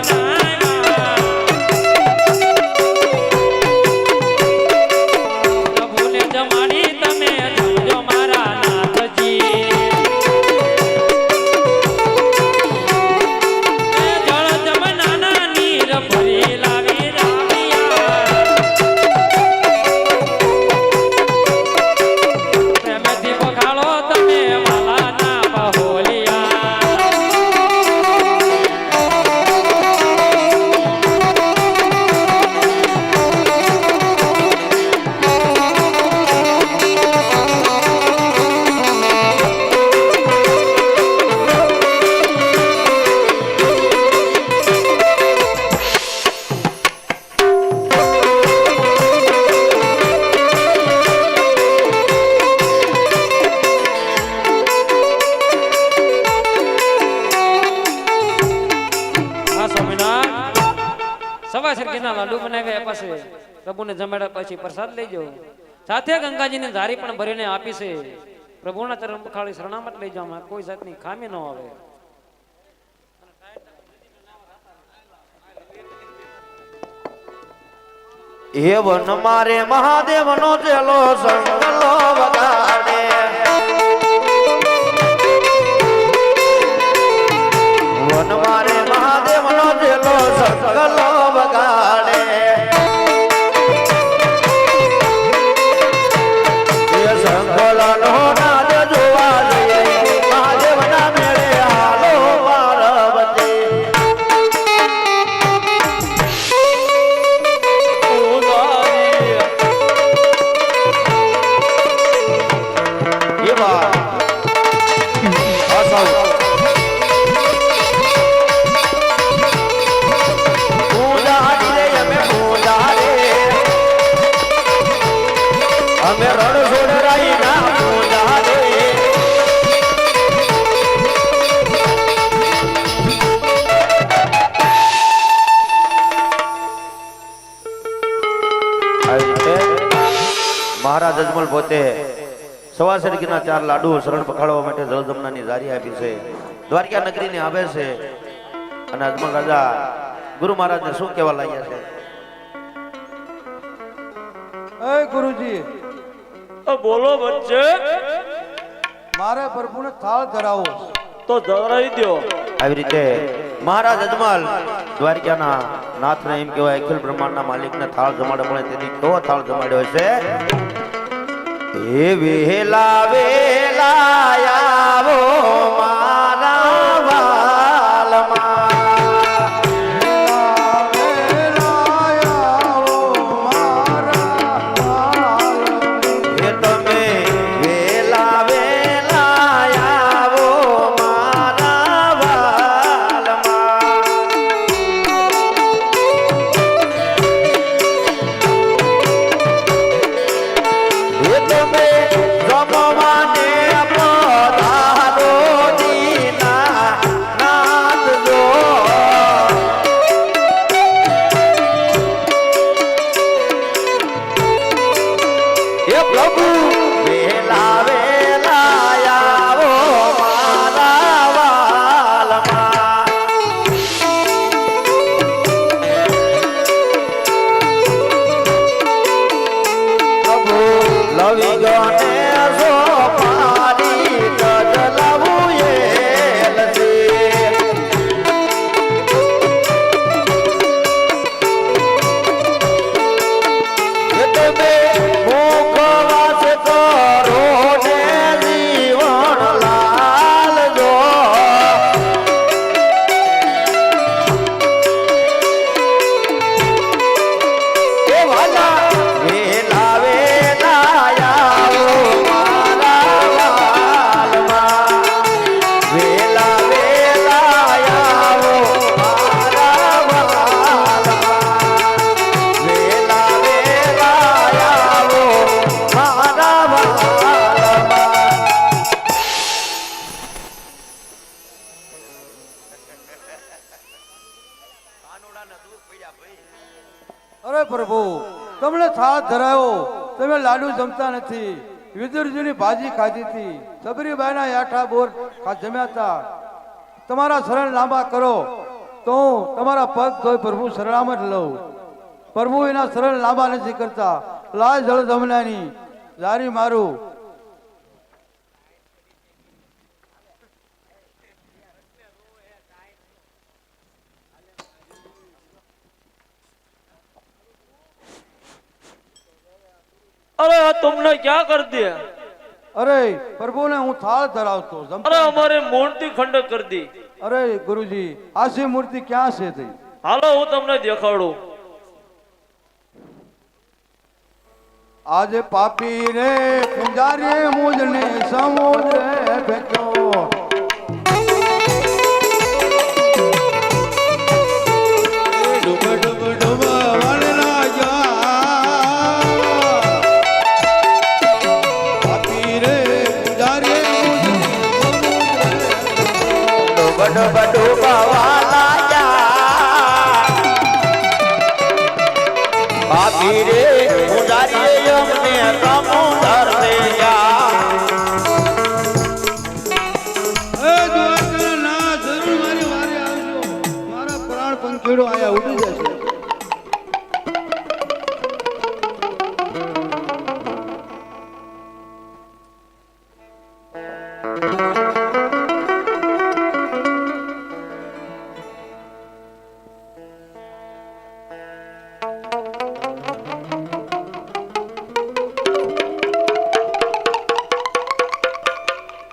ಜೀವನ પ્રભુને જમાડ્યા પછી પ્રસાદ લેજો સાથે ગંગાજીની ધારી પણ ભરીને આપી પ્રભુના ચરણ ખાલી શરણામત લઈ જાઓ કોઈ જાતની ખામી ન આવે. હે વન મારે મહાદેવ નો ચેલો સંગલો વગાડે. મહારાજ અજમલ પોતે સવા સરગીના ચાર લાડુ શરણ પખાડવા માટે જળજમનાની જારી આપી છે. દ્વારકા નગરીને આવે છે. અને અજમલ રાજા, ગુરુ મહારાજને શું કહેવા લાગ્યા છે? ગુરુજી બોલો વચ્ચે. મારે પ્રભુને થાળ ધરાવો તો ધરાઈ દો આવી રીતે મહારાજ અજમલ દ્વારકાના નાથને એમ કહેવાય અખિલ બ્રહ્માંડના માલિકને થાળ જમાડે પણ તેથી કેવો થાળ જમાડ્યો છે એ વેલા વેલા આવો અરે પ્રભુ, તમને સાથ ધરાયો, તમે લાડુ જમતા નથી. વિદુરજીની ભાજી ખાધી હતી. સબરીબાઈના યાઠા બોર જમ્યા હતા તમારા શરણ લાંબા કરો. તો હું તમારા પગ ધોઈ પ્રભુ શરણામ જ લઉં. પ્રભુ એના શરણ લાંબા નથી કરતા. લાલ જળ જમનાની જારી મારું. અરે તમને ક્યાં કર દે? અરે પ્રભુને હું થાળ ધરાવતો અરે અમારે મૂર્તિ ખંડ કરી દી. અરે ગુરુજી આ છે મૂર્તિ ક્યાં છે થઈ હાલો હું તમને દેખાડું. આજે પાપી રે પૂજારી મુજને સમુદ્ર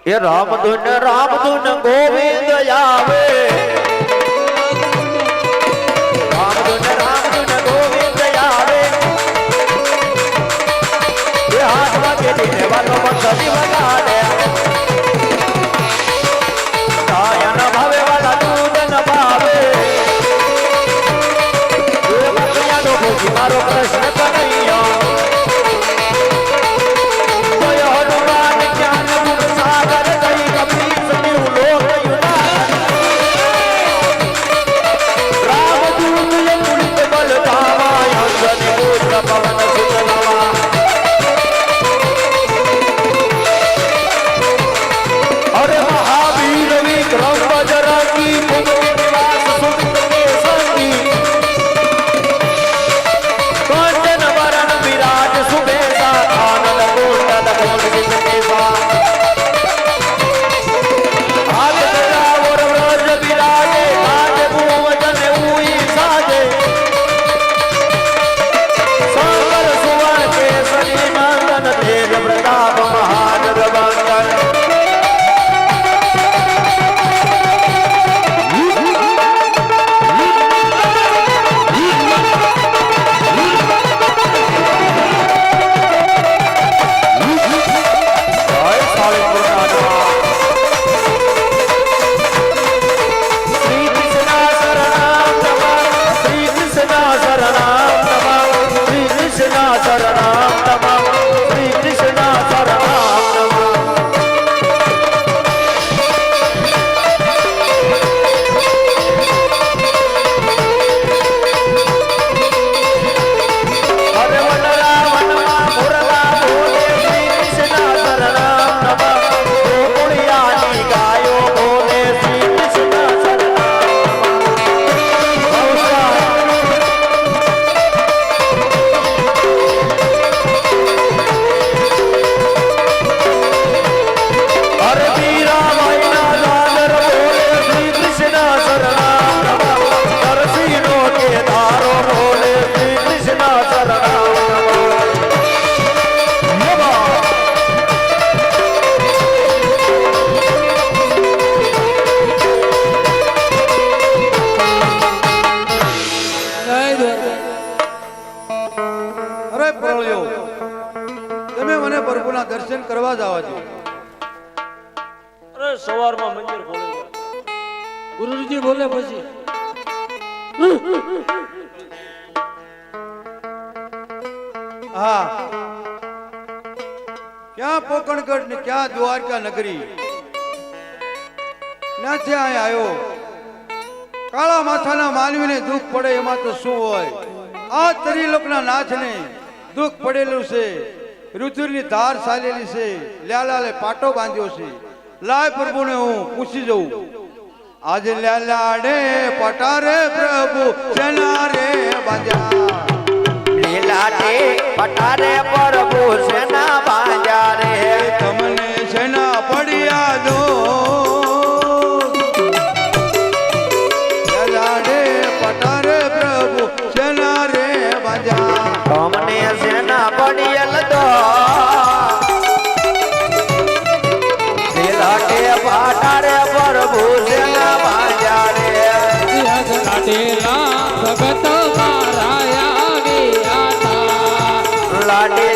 હે રામધૂન રામધૂન ગોવિંદ આવે Bravo. હા. ક્યાં પોકણગઢ ને ક્યાં દ્વારકા નગરી? નથી અહીંયા આવ્યો. કાળા માથાના માનવીને દુઃખ પડે એમાં તો શું હોય? આ ત્રિલોકના નાથને દુઃખ પડેલું છે. રુધિરની ધાર ચાલેલી છે. લ્યાલાલે પાટો બાંધ્યો છે. લાય પ્રભુને હું પૂછી જઉં. આજ લ્યાલાડે પટારે પ્રભુ જનારે બાંધ્યા. કાઢી પટારે પ્રભુ સેના બાજા રે?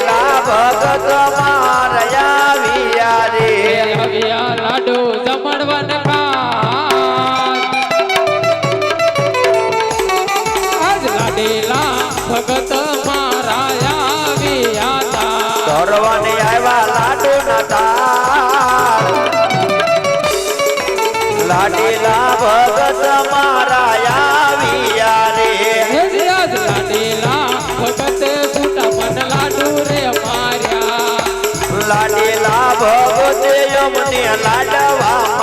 ભોલા ભગત મારયા વિયા રે લાડો જમણવન આજ લાડેલા ભગત મારાયા વિયા ધરવાને આવ્યા લાડો નતા. લાડેલા ભગત મારા લાડેલા ભગતે અમને લાડવા.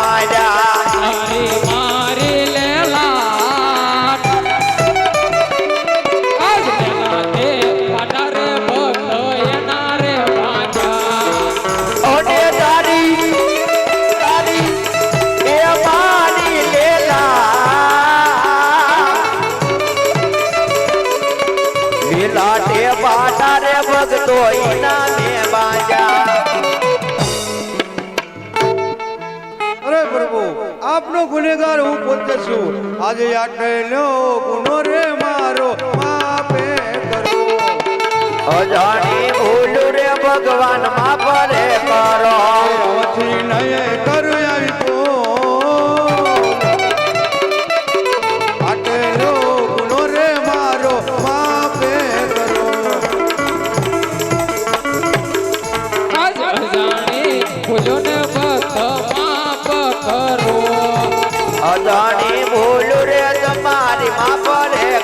ગુનો ગુનેગાર હું પોતે છું. આજે આટલો ગુનો રે મારો. માપે કરો. અજાણી ભૂલ રે ભગવાન માફ રે કરો નથી નહીં કરો.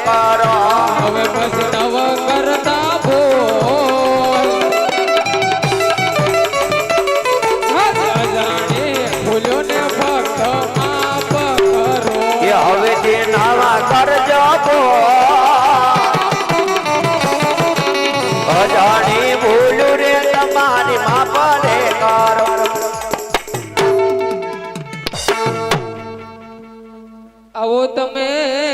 કરો કરતા બોલ. જાણે ભૂલ્યો ને ભક્ત હવે જે નાવા કરજો બોલ અજાણી ભૂલ્યું રે તમારી માફ આવો તમે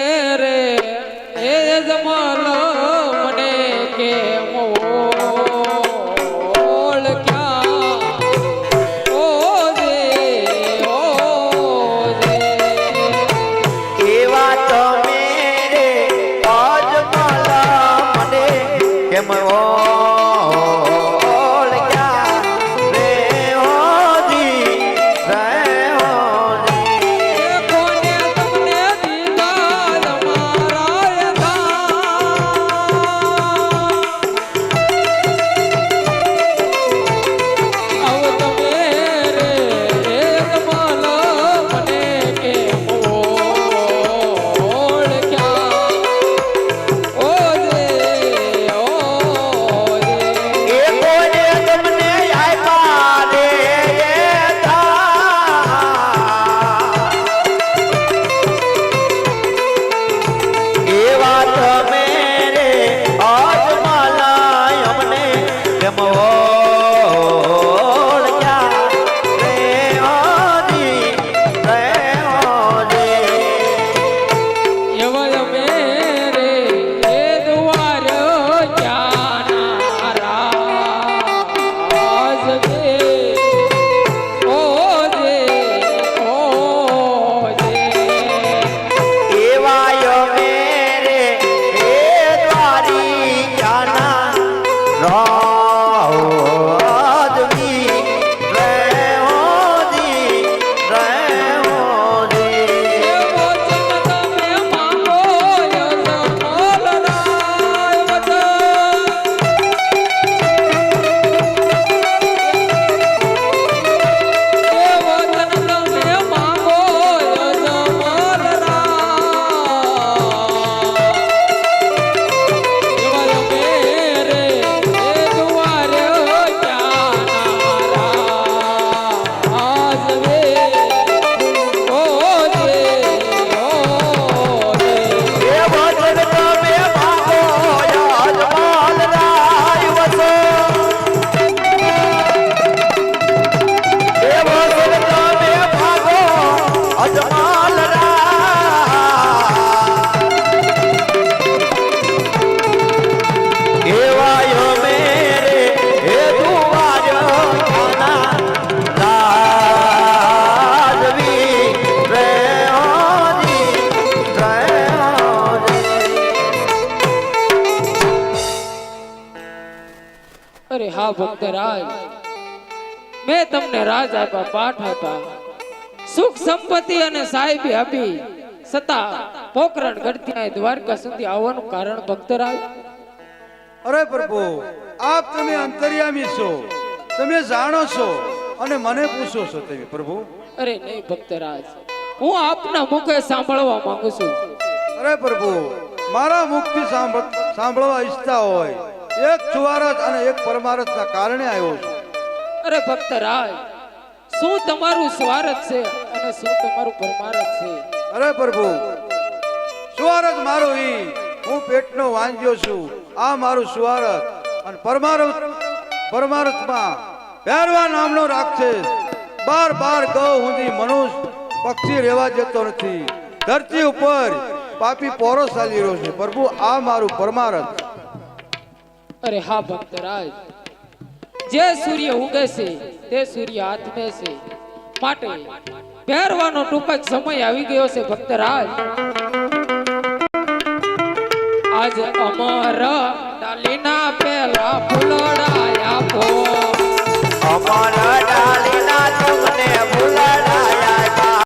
হবে ભક્તરાજ મેં તમને રાજ આપ્યા પાઠ આપ્યા. સુખ સંપત્તિ અને સાહેબી આપી. છતાં પોકરણ ગઢથી દ્વારકા સુધી આવવાનું કારણ ભક્તરાજ અરે પ્રભુ આપ તમે અંતર્યામી છો. તમે જાણો છો અને મને પૂછો છો તમે પ્રભુ. અરે નહીં ભક્તરાજ હું આપના મુખે સાંભળવા માંગુ છું. અરે પ્રભુ મારા મુખથી સાંભળ સાંભળવા ઈચ્છતા હોય એક ચુવારત અને એક પરમારથના કારણે આવ્યો છું. અરે ભક્તરાજ શું તમારું સ્વારથ છે અને શું તમારું પરમારથ છે? અરે પ્રભુ સુવારત મારો ઈ. હું પેટનો વાંજ્યો છું. આ મારું સુવારત અને પરમારથ પરમારથમાં પહેરવા નામનો રાક્ષસ બાર બાર ગૌ સુધી મનુષ્ય પક્ષી રહેવા જતો નથી. ધરતી ઉપર પાપી પોરો ચાલી રહ્યો છે. પ્રભુ આ મારું પરમારથ અરે હા, ભક્તરાજ. જે સૂર્ય ઉગે છે, તે સૂર્ય આત્મે છે. માટે પહેરવાનો ટૂંક સમય આવી ગયો છે, ભક્તરાજ. આજ અમર ડાલીના પેલા ફૂલડાયા પો અમર ડાલીના તમને ભૂલાયા